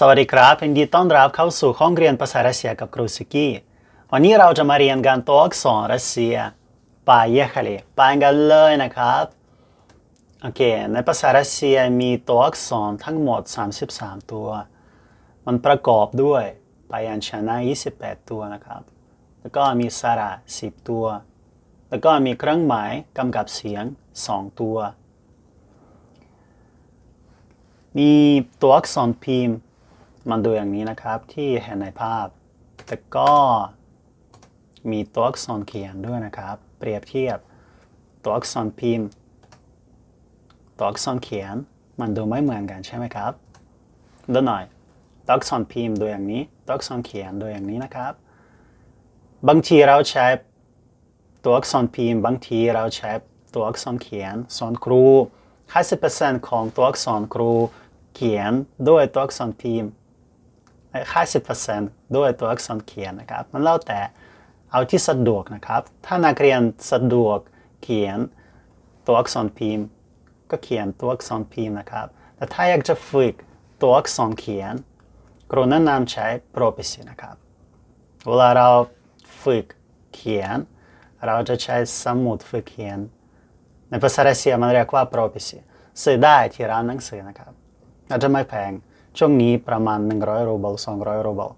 สวัสดีครับยินดีต้อนรับเข้าสู่ห้องเรียนภาษารัสเซียกับครูสุกี้ วันนี้เราจะมาเรียนกันตัวอักษรรัสเซียไปเยคาลีไปกันเลยนะครับ โอเค ในภาษารัสเซียมีตัวอักษรทั้งหมด 33 ตัว มันประกอบด้วยพยัญชนะ 28 ตัวนะครับ แล้วก็มีสระ 10 ตัว แล้วก็มีเครื่องหมายกำกับเสียง 2 ตัว มีตัวอักษรพิมพ์ มันดูอย่างนี้นะครับที่เห็นในภาพ แต่ก็มีตัวอักษรเขียนด้วยนะครับ เปรียบเทียบตัวอักษรพิมพ์ ตัวอักษรเขียนมันดูไม่เหมือนกันใช่ไหมครับดูหน่อยตัวอักษรพิมพ์ดูอย่างนี้ตัวอักษรเขียนดูอย่างนี้นะครับ บางทีเราใช้ตัวอักษรพิมพ์ บางทีเราใช้ตัวอักษรเขียนสอนครู 50%ของตัวอักษรครูเขียนด้วยตัวอักษรพิมพ์ 50%ด้วยตัวอักษรเขียนนะครับ มันแล้วแต่เอาที่สะดวกนะครับ ถ้านักเรียนสะดวกเขียนตัวอักษรพิมพ์ ก็เขียนตัวอักษรพิมพ์นะครับ แต่ถ้าอยากจะฝึกตัวอักษรเขียนครูแนะนำใช้ propisi นะครับ เวลาเราฝึกเขียน เราจะใช้สมุดฝึกเขียน ในภาษารัสเซียมันเรียกว่า propisi ซื้อได้ที่ร้านหนังสือนะครับอาจจะไม่แพง ช่วงนี้ประมาณ 100รูเบิล200รูเบิล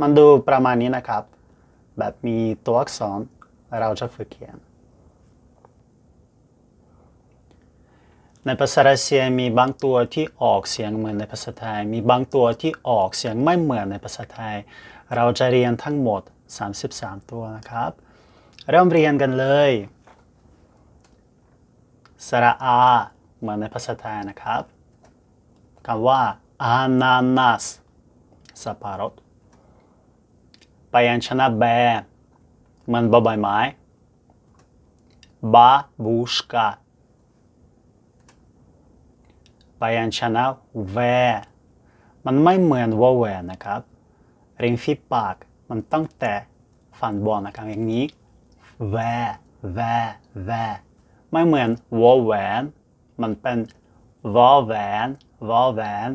มันดูประมาณนี้นะครับ แบบมีตัวอักษรเราจะฝึกเขียนในภาษารัสเซียมีบางตัวที่ออกเสียงเหมือนในภาษาไทย มีบางตัวที่ออกเสียงไม่เหมือนในภาษาไทย เราจะเรียนทั้งหมด 33 ตัวนะครับ เริ่มเรียนกันเลยสระอาเหมือนในภาษาไทยนะครับคำว่า ananas สับปะรดพยัญชนะแบมันบอใบไม้ babushka พยัญชนะแวมันไม่เหมือนวอแวนนะครับ ริมฝีปากมันต้องแตะฟันบนนะครับอย่างนี้แวแวแวไม่เหมือนวอแหวน มันเป็นวอแหวนวอแหวน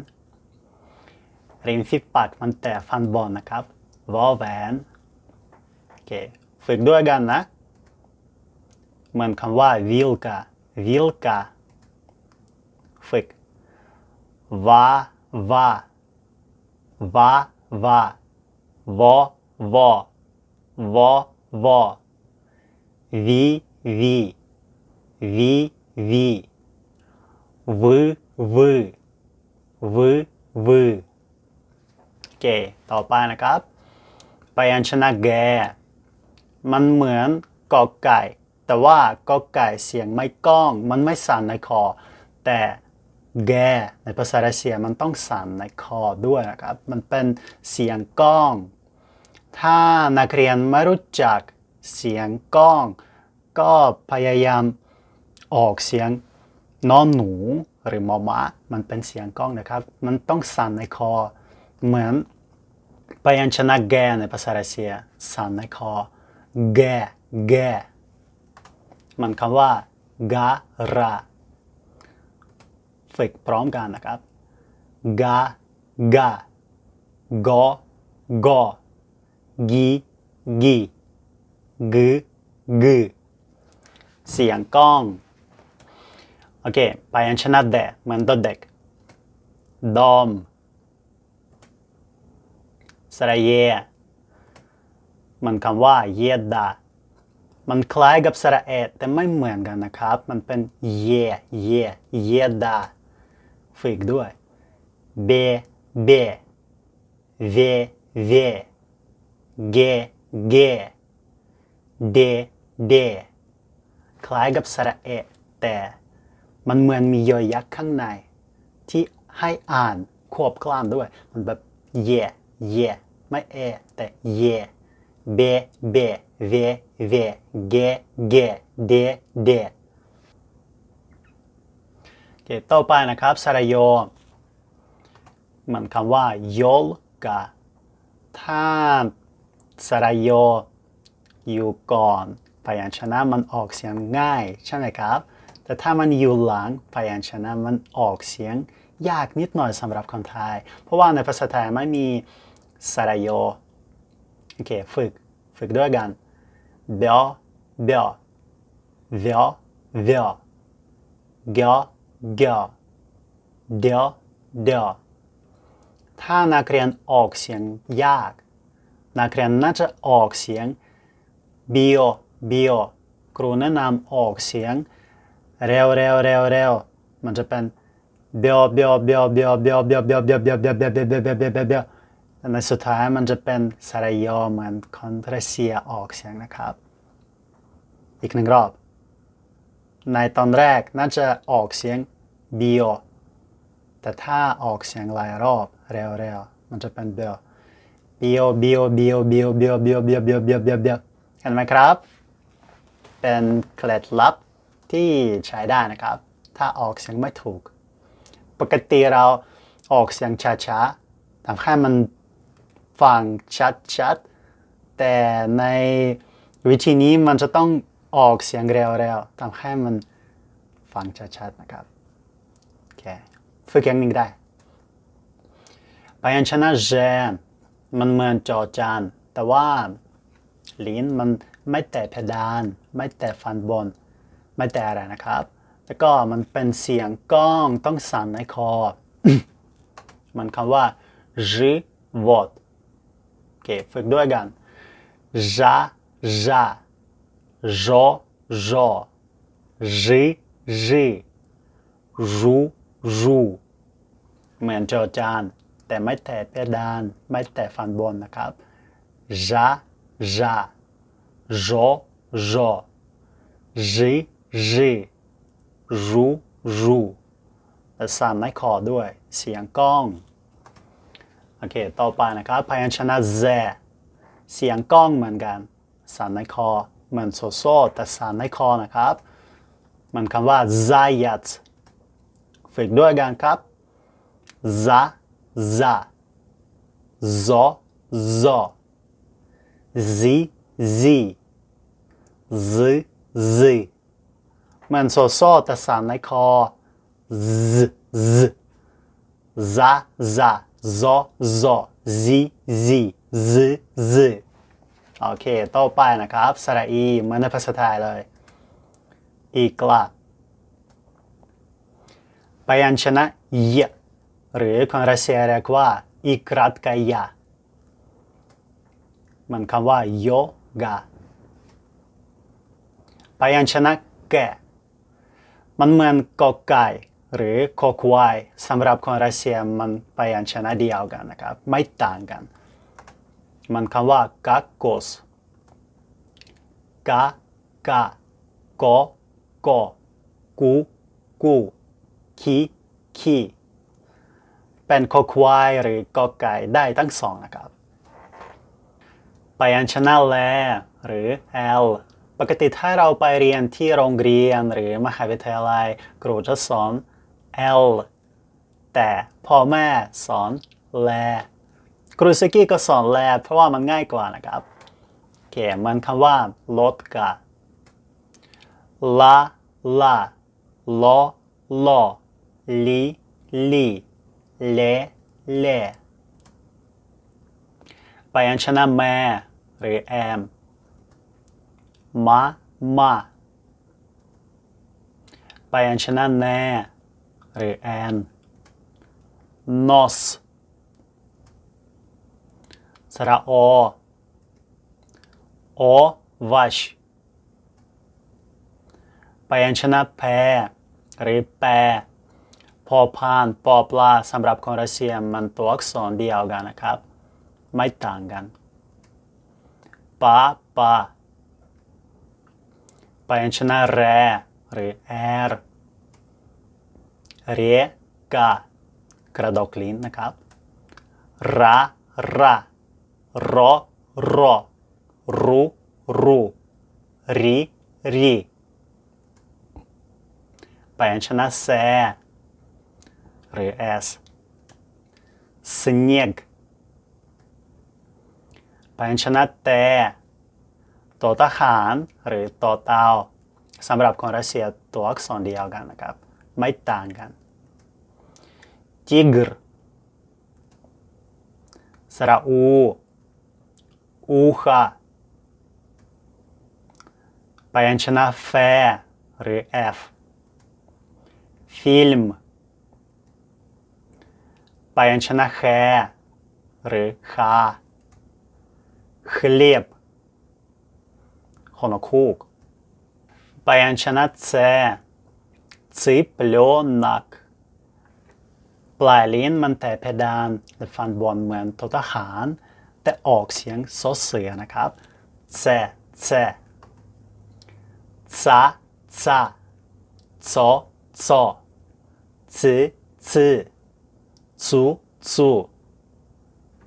ริมฝีปากมันแตะฟันบนนะครับวอลแหวนโอเคฝึกด้วยกันนะ เหมือนคำว่าวิลกาวิลกาฝึกวาวาวาวาวอวอวอวอวีวีวีวีวืวืวืวื เคต่อไปนะครับพยัญชนะแกมันเหมือนกอไก่ แต่ว่ากอไก่เสียงไม่ก้อง มันไม่สั่นในคอ แต่แกในภาษารัสเซียมันต้องสั่นในคอด้วยนะครับ มันเป็นเสียงก้อง ถ้านักเรียนไม่รู้จักเสียงก้อง ก็พยายามออกเสียงนอนหนูหรือมอมะมันเป็นเสียงก้องนะครับ มันต้องสั่นในคอ เหมือนพยัญชนะแกในภาษารัสเซีย สั่นในคอ แก แก มันคำว่าการะ ฝึกพร้อมกันนะครับกากากอ กอ กี กี กึกึเสียงก้อง โอเคพยัญชนะแดเหมือนตัวเด็ก ดอม ระเย มันคำว่าเยดามันคล้ายกับสระเอแต่ไม่เหมือนกันนะครับ มันเป็นเย เย เยดาฝึกด้วยเบ เบ เว เว เก เก เด เด คล้ายกับสระเอแต่มันเหมือนมียอยักษ์ข้างใน ที่ให้อ่านควบกล้ามด้วย มันแบบเยเย ไม่เอแต่เยเบเบเวเวเกเกเดเดโอเคต่อไปนะครับสระโยมือนคำว่าโยลกาถ้าสระโยอยู่ก่อนพยัญชนะมันออกเสียงง่ายใช่ไหมครับ แต่ถ้ามันอยู่หลังพยัญชนะมันออกเสียงยากนิดหน่อยสำหรับคนไทย เพราะว่าในภาษาไทยไม่มี สระโยโอเคฝึกฝึกด้วยกันเบลเบลเวลเวลเกลเกลเดลเดลถ้านักเรียนออกเสียงยากนักเรียนน่าจะออกเสียง bio bio ครูแนะนำออกเสียงเร็วเร็วเร็วเร็วมันจะเป็น bio bio bio bio bio bio bio bio bio bio bio bio bio bio bio ในสุดท้ายมันจะเป็นสระยอเหมือนคนรัสเซียออกเสียงนะครับ อีกหนึ่งรอบ ในตอนแรกน่าจะออกเสียง bio แต่ถ้าออกเสียงหลายรอบเร็วๆมันจะเป็น bio bio bio bio bio bio bio bio bio bio bio bio เห็นไหมครับ เป็นเคล็ดลับที่ใช้ได้นะครับ ถ้าออกเสียงไม่ถูก ปกติเราออกเสียงช้าๆทำให้มัน ฟังชัดๆ แต่ในวิธีนี้มันจะต้องออกเสียงเร็วๆทำให้มันฟังชัดๆนะครับ โอเค ฝึกอย่างหนึ่งได้ พยัญชนะเจมันเหมือนจอจาน แต่ว่าลิ้นมันไม่แตะเพดาน ไม่แตะฟันบน ไม่แตะอะไรนะครับ แล้วก็มันเป็นเสียงก้องต้องสั่นในคอ มันคำว่า живот โอ เคฝึกด้วยกันจาจาจอจอจีจีจูจูเหมือนจอจาน แต่ไม่แต่เพดาน ไม่แต่ฟันบนนะครับจาจาจอจอจีจีจูจูและสามไม่คอด้วย เสียงก้อง โอเค ต่อไปนะครับพยัญชนะ z เสียงก้องเหมือนกัน สันในคอ เหมือนโซโซแต่สันในคอนะครับ มันคำว่า zayat ฝึกด้วยกันครับ za za zo zo zi zi z z เหมือนโซโซแต่สันในคอ z z za za zo zo zi zi z z โอเคต่อไปนะครับสระอีเหมือนในภาษาไทยเลย อีกละพยัญชนะเยหรือคนรัสเซียเรียกว่าอีกรัตกายะมันคำว่าโยกาพยัญชนะแกมันเหมือนกอไก่ หรือคอควายสำหรับคนรัสเซียมันพยัญชนะเดียวกันนะครับ ไม่ต่างกัน มันคำว่ากาโกสกากาโกโกกูกูคีคีเป็นคอควายหรือกอไก่ได้ทั้งสองนะครับพยัญชนะแลหรือ L ปกติถ้าเราไปเรียนที่โรงเรียนหรือมหาวิทยาลัยครูจะสอน L แต่พ่อแม่สอนแลครูสกี้ก็สอนแลเพราะว่ามันง่ายกว่านะครับโอเคมันคำว่าลดกะลาลาลอลอลีลีเลเลพยัญชนะแม่หรือแอมมามาพยัญชนะแน่ หรือแอน nос สระโอโอวัชพยัญชนะแพหรือแปพอพานปอปลาสำหรับคนรัสเซียมันตัวอักษรเดียวกันนะครับ ไม่ต่างกันปาปาพยัญชนะแรหรือแอร์ เรียกากระดกลิ้นนะครับระระรอรอรูรูรีรีพยัญชนะแซหรือ S снег พยัญชนะแตตัวทหารหรือตัวเตาสำหรับคนรัสเซียตัวอักษรเดียวกันนะครับ Майтаган. Тигр. Сарау. Ухо. Паянчина фе. Рф. Фильм. Паянчина хе. Рха. Хлеб. Хонокук. Паянчина це. цыпленок ปลายลิ้นมันแต่เพดานและฟันบนเหมือนททหาร แต่ออกเสียงซอเสือนะครับเซเซซาซาโซโซซซซูซู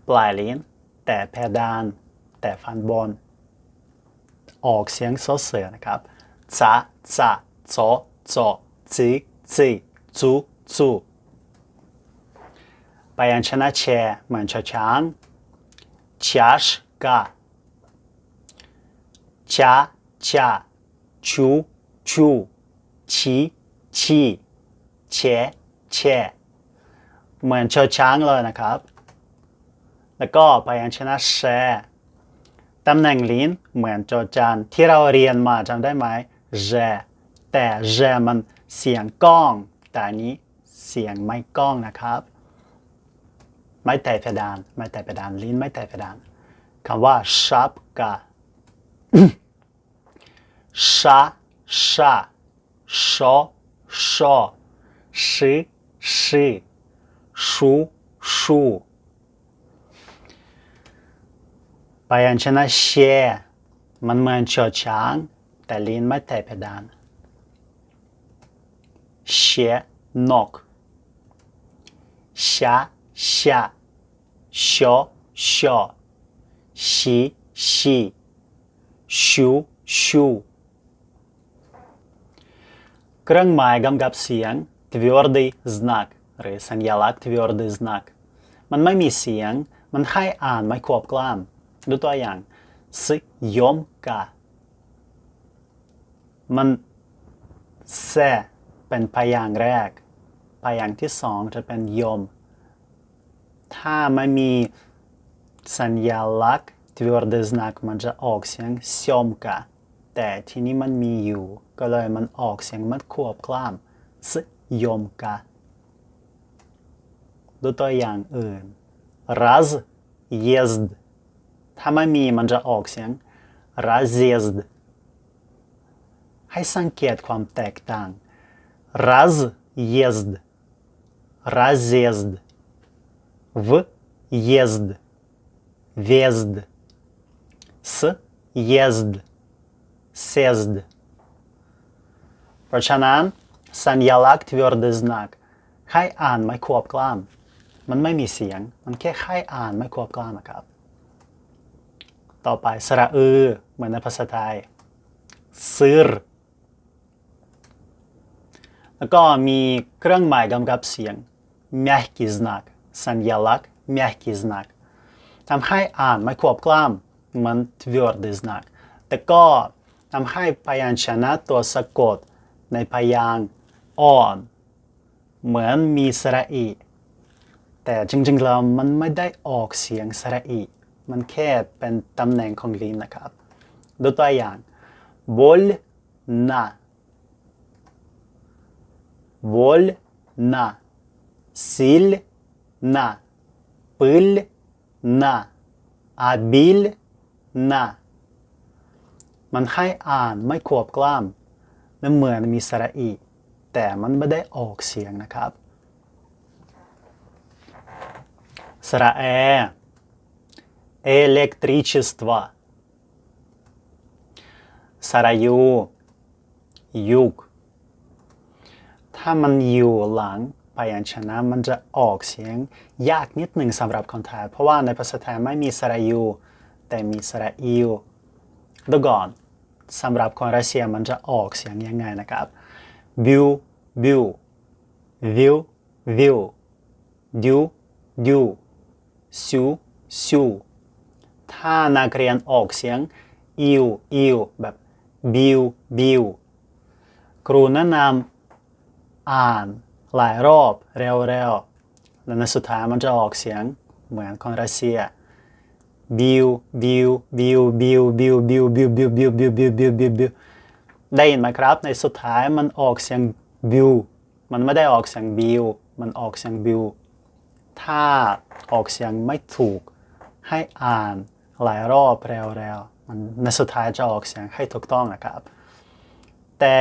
ปลายลิ้นแต่เพดาน แต่ฟันบน ออกเสียงซอเสือนะครับซาซาโซ โซซีซีซูซูพยัญชนะแชเหมือนชอช้างชาชกาชาชาชูชูชีชีเชเชเหมือนชอช้างเลยนะครับ แล้วก็พยัญชนะแชตำแหน่งลิ้นเหมือนจอจานที่เราเรียนมาจำได้ไหมแจแต่แจมัน เสียงก้อง แต่อันนี้เสียงไม่ก้องนะครับ ไม่แตะเพดาน ไม่แตะเพดาน ลิ้นไม่แตะเพดานคำว่าชับกาชาชาชอชอชิชิชูชูพยัญชนะเชมันเหมือนชอช้าง แต่ลิ้นไม่แตะเพดาน เชนกชาชาชอชอชีชีชูชูเครื่องหมายกำกับเสียง твердый знак หรือสัญลักษณ์ твердый знак มันไม่มีเสียง มันให้อ่านไม่ควบกล้ามดูตัวอย่างสยมกามันเซ เป็นพยางค์แรก พยางค์ที่สองจะเป็นยม ถ้าไม่มีสัญลักษณ์ твердый знак มันจะออกเสียงสยมกาแต่ที่นี้มันมีอยู่ ก็เลยมันออกเสียงมันควบกล้ามสยมกาดูตัวอย่างอื่น раз езд ถ้าไม่มีมันจะออกเสียง разъезд ให้สังเกตความแตกต่าง разъезд разъезд въезд въезд съезд съезд เพราะฉะนั้นสัญลักษณ์ твердый знак ให้อ่านไม่ควบกล้าม มันไม่มีเสียง มันแค่ให้อ่านไม่ควบกล้ามนะครับ ต่อไปสระอือเหมือนในภาษาไทยซื้อ แล้วก็มีเครื่องหมายกำกับเสียง мягкий знак สัญลักษณ์ мягкий знак ทำให้อ่านไม่ควบกล้ามเหมัน твердый знак แต่ก็ทำให้พยัญชนะตัวสะกดในพยางค์อ่อน เหมือนมีสระอี แต่จริงๆแล้วมันไม่ได้ออกเสียงสระอี มันแค่เป็นตำแหน่งของลิ้นนะครับ ดูตัวอย่าง больно больно сильно пыльно обильно มันให้อ่านไม่ควบกล้ามและเหมือนมีสระอี แต่มันไม่ได้ออกเสียงนะครับ สระแอ электричество สระยู ยุก ถ้ามันอยู่หลังพยัญชนะมันจะออกเสียงยากนิดหนึ่งสำหรับคนไทยเพราะว่าในภาษาไทยไม่มีสระยูแต่มีสระอิวดูก่อนสำหรับคนรัสเซียมันจะออกเสียงยังไงนะครับบิวบิววิววิวดิวดิวซิวซิวถ้านักเรียนออกเสียงอิวอิวแบบบิวบิวครูแนะนำ อ่านหลายรอบเร็วๆแล้วในสุดท้ายมันจะออกเสียงเหมือนคนรัสเซียบิวบิวบิวบิวบิวบิวบิวบิวบิวบิวบิวบิวบิวบิวได้ยินไหมครับในสุดท้ายมันออกเสียงบิวมันไม่ได้ออกเสียงบิวมันออกเสียงบิวถ้าออกเสียงไม่ถูกให้อ่านหลายรอบเร็วๆมันในสุดท้ายจะออกเสียงให้ถูกต้องนะครับ แต่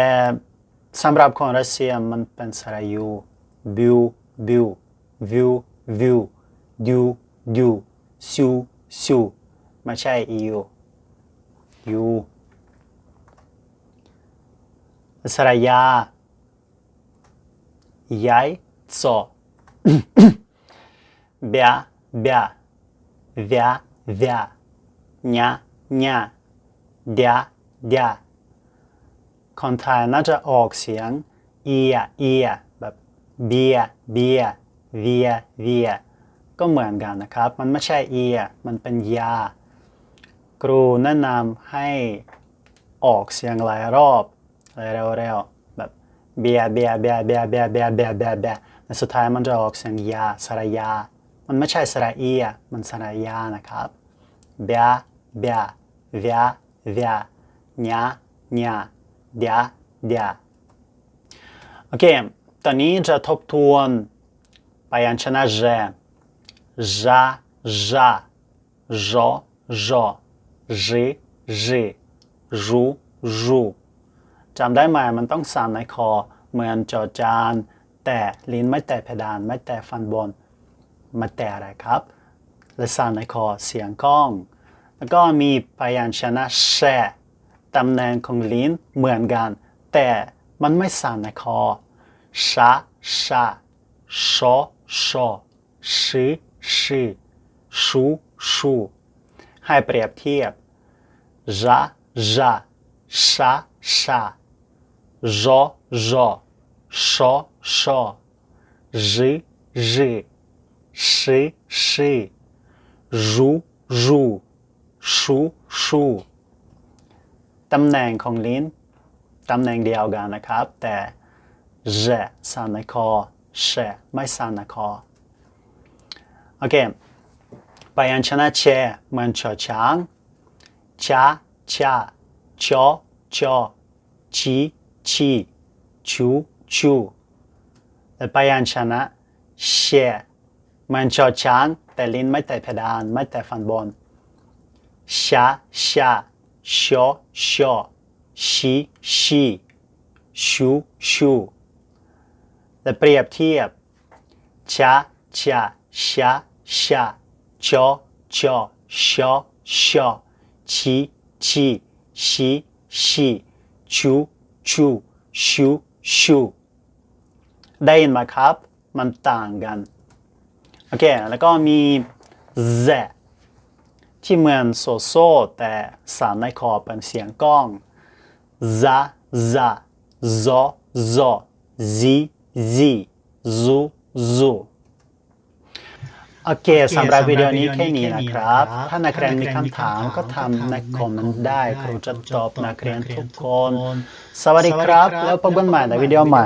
Sambrab Konrasi man pensar ju bu, bu, vu, vu, du, du, su, su. ไม่ใช่ eu you สระยา яйцо бя бя вя вя ня ня дя дя คนไทยน่าจะออกเสียงเอียเอียแบบเบียเบียเวียเวียก็เหมือนกันนะครับ มันไม่ใช่เอียมันเป็นยา ครูแนะนำให้ออกเสียงหลายรอบเร็วๆแบบเบียเบียเบียเบียเบียเบียเบียเบียเบียในสุดท้ายมันจะออกเสียงยาสระยา มันไม่ใช่สระเอียมันสระยานะครับเบียเบียเวียเวียญาญา เดียเดียโอเค ตอนนี้จะทบทวนพยัญชนะเจจาจาจอจอจีจีจูรูจำได้ไหมมันต้องสั่นในคอ เหมือนจอจาน แต่ลิ้นไม่แตะเพดาน ไม่แตะฟันบนมาแต่อะไรครับ และสั่นในคอเสียงก้อง แล้วก็มีพยัญชนะแช ตำแหน่งของลิ้นเหมือนกัน แต่มันไม่สั่นในคอชาชาชอชอชิชิชูชูให้เปรียบเทียบจาจาชาชาจอจอชอชอจิจิชิชิจูจูชูชู ตำแหน่งของลิ้นตำแหน่งเดียวกันนะครับ แต่เจสันในคอเชไม่สันในคอโอเคพยัญชนะเชเหมือนชอช้างชาชาชอชอชีชีชูชูและพยัญชนะเชเหมือนชอช้างแต่ลิ้นไม่แตะเพดานไม่แตะฟันบนชาชา shọ shọ she she shu shu และเปรียบเทียบ cha cha sha sha cho cho sho sho chi chi she she chu chu shu shu ได้ยินไหมครับ มันต่างกัน โอเค แล้วก็มี z ที่เหมือนโซโซแต่สามในคอเป็นเสียงก้อง za za zo zo zi zi zu zu โอเคสำหรับวิดีโอนี้แค่นี้นะครับ ถ้านักเรียนมีคำถามก็ทำในคอมเมนต์ได้ ครูจะตอบนักเรียนทุกคน สวัสดีครับ แล้วพบกันใหม่ในวิดีโอใหม่